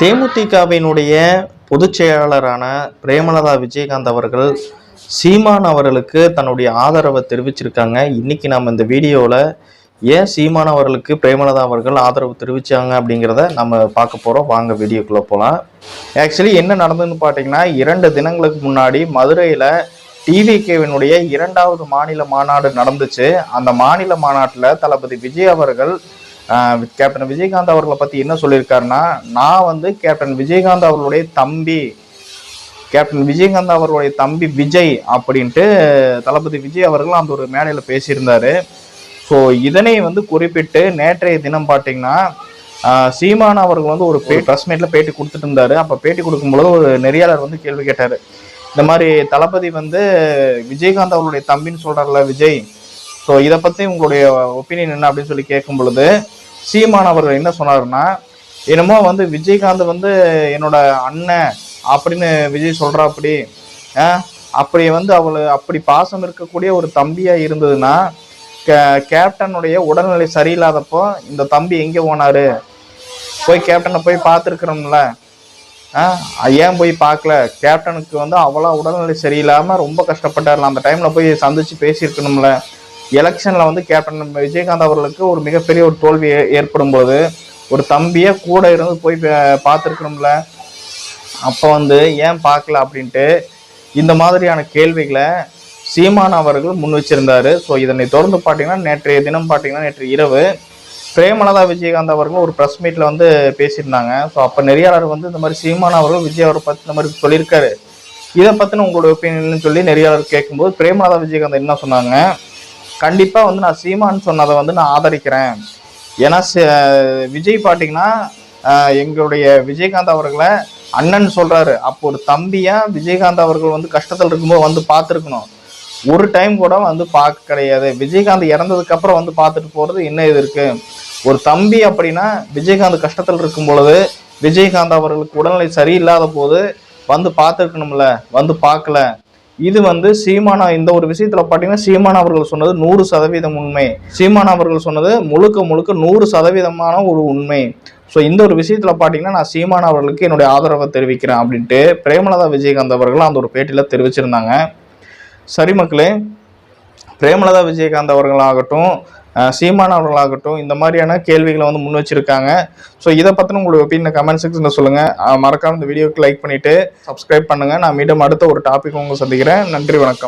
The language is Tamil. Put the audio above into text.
தேமுதிகவினுடைய பொதுச் செயலாளரான பிரேமலதா விஜயகாந்த் அவர்கள் சீமான் அவர்களுக்கு தன்னுடைய ஆதரவை தெரிவிச்சிருக்காங்க. இன்னைக்கு நம்ம இந்த வீடியோவில் ஏன் சீமான் அவர்களுக்கு பிரேமலதா அவர்கள் ஆதரவு தெரிவிச்சாங்க அப்படிங்கிறத நம்ம பார்க்க போகிறோம் வாங்க வீடியோக்குள்ளே போகலாம் ஆக்சுவலி என்ன நடந்ததுன்னு பார்த்தீங்கன்னா இரண்டு தினங்களுக்கு முன்னாடி மதுரையில் டிவிகேவினுடைய இரண்டாவது மாநில மாநாடு நடந்துச்சு. அந்த மாநில மாநாட்டில் தளபதி விஜய் அவர்கள் கேப்டன் விஜயகாந்த் அவர்களை பத்தி என்ன சொல்லியிருக்காருன்னா நான் வந்து கேப்டன் விஜயகாந்த் அவர்களுடைய தம்பி கேப்டன் விஜயகாந்த் அவர்களுடைய தம்பி விஜய் அப்படின்ட்டு தளபதி விஜய் அவர்கள் அந்த ஒரு மேடையில் பேசியிருந்தாரு. ஸோ இதனை வந்து குறிப்பிட்டு நேற்றைய தினம் பார்த்தீங்கன்னா சீமான் அவர்கள் வந்து ஒரு பே ப்ரெஸ் மீட்டில் பேட்டி கொடுத்துட்டு இருந்தாரு. அப்போ பேட்டி கொடுக்கும்பொழுது ஒரு நெறியாளர் வந்து கேள்வி கேட்டார். இந்த மாதிரி தளபதி வந்து விஜயகாந்த் அவர்களுடைய தம்பின்னு சொல்றாருல விஜய் ஸோ இதை பற்றி உங்களுடைய ஒப்பீனியன் என்ன அப்படின்னு சொல்லி கேட்கும் பொழுது சீமான் அவர்கள் என்ன சொன்னாருன்னா என்னமோ வந்து விஜயகாந்த் வந்து என்னோட அண்ணன் அப்படின்னு விஜய் சொல்கிறா அப்படி அப்படி வந்து அவள் அப்படி பாசம் இருக்கக்கூடிய ஒரு தம்பியாக இருந்ததுன்னா கே- கேப்டனுடைய உடல்நிலை சரியில்லாதப்போ இந்த தம்பி எங்கே போனார்? போய் கேப்டனை போய் பார்த்துருக்குறோம்ல. ஆ ஏன் போய் பார்க்கல? கேப்டனுக்கு வந்து அவ்வளோ உடல்நிலை சரியில்லாமல் ரொம்ப கஷ்டப்பட்டார்ல. அந்த டைமில் போய் சந்திச்சு பேசியிருக்கணும்ல. எலெக்ஷன்ல வந்து கேப்டன் விஜயகாந்த் அவர்களுக்கு ஒரு மிகப்பெரிய ஒரு தோல்வி ஏற்படும் போது ஒரு தம்பியே கூட இருந்து போய் பார்த்துருக்கணும்ல. அப்போ வந்து ஏன் பார்க்கல அப்படின்ட்டு இந்த மாதிரியான கேள்விகளை சீமான் அவர்கள் முன் வச்சிருந்தாரு. ஸோ இதனை தொடர்ந்து பார்த்தீங்கன்னா நேற்றைய தினம் பார்த்தீங்கன்னா நேற்று இரவு பிரேமலதா விஜயகாந்த் அவர்கள் ஒரு ப்ரெஸ் மீட்டில் வந்து பேசியிருந்தாங்க. ஸோ அப்போ நெறியாளர் வந்து இந்த மாதிரி சீமான் அவர்கள் விஜய் அவரை பற்றி இந்த மாதிரி சொல்லியிருக்காரு. இதை பற்றின உங்களோட ஒப்பீனியன் சொல்லி நெறியாளர் கேட்கும்போது பிரேமலதா விஜயகாந்த் என்ன சொன்னாங்க? கண்டிப்பாக வந்து நான் சீமான் சொன்னதை வந்து நான் ஆதரிக்கிறேன். ஏன்னா விஜய் பார்த்தீங்கன்னா எங்களுடைய விஜயகாந்த் அவர்களை அண்ணன் சொல்கிறாரு அப்போ ஒரு தம்பியாக விஜயகாந்த் அவர்கள் வந்து கஷ்டத்தில் இருக்கும்போது வந்து பார்த்துருக்கணும். ஒரு டைம் கூட வந்து பார்க்க கிடையாது. விஜயகாந்த் இறந்ததுக்கப்புறம் வந்து பார்த்துட்டு போகிறது என்ன இது இருக்குது ஒரு தம்பி அப்படின்னா விஜயகாந்த் கஷ்டத்தில் இருக்கும் பொழுது விஜயகாந்த் அவர்களுக்கு உடல்நிலை சரியில்லாத போது வந்து பார்த்துருக்கணும்ல வந்து பார்க்கல. இது வந்து சீமானா இந்த ஒரு விஷயத்துல பாத்தீங்கன்னா சீமான் அவர்கள் சொன்னது நூறு சதவீதம் உண்மை. சீமான் அவர்கள் சொன்னது முழுக்க முழுக்க நூறு சதவீதமான ஒரு உண்மை. ஸோ இந்த ஒரு விஷயத்துல பாத்தீங்கன்னா நான் சீமான் அவர்களுக்கு என்னுடைய ஆதரவை தெரிவிக்கிறேன் அப்படின்ட்டு பிரேமலதா விஜயகாந்த் அவர்கள் அந்த ஒரு பேட்டியில தெரிவிச்சிருந்தாங்க. சரி மக்களே பிரேமலதா விஜயகாந்த் அவர்களாகட்டும் சீமான் அவர்களாகட்டும் இந்த மாதிரியான கேள்விகளை வந்து முன் வச்சிருக்காங்க. ஸோ இதை பற்றின உங்களுடைய ஒப்பீனியன் கமெண்ட் செக்ஷனில் சொல்லுங்கள் மறக்காம இந்த வீடியோக்கு லைக் பண்ணிவிட்டு சப்ஸ்கிரைப் பண்ணுங்கள் நான் மீண்டும் அடுத்த ஒரு டாபிக் உங்களை சந்திக்கிறேன். நன்றி வணக்கம்.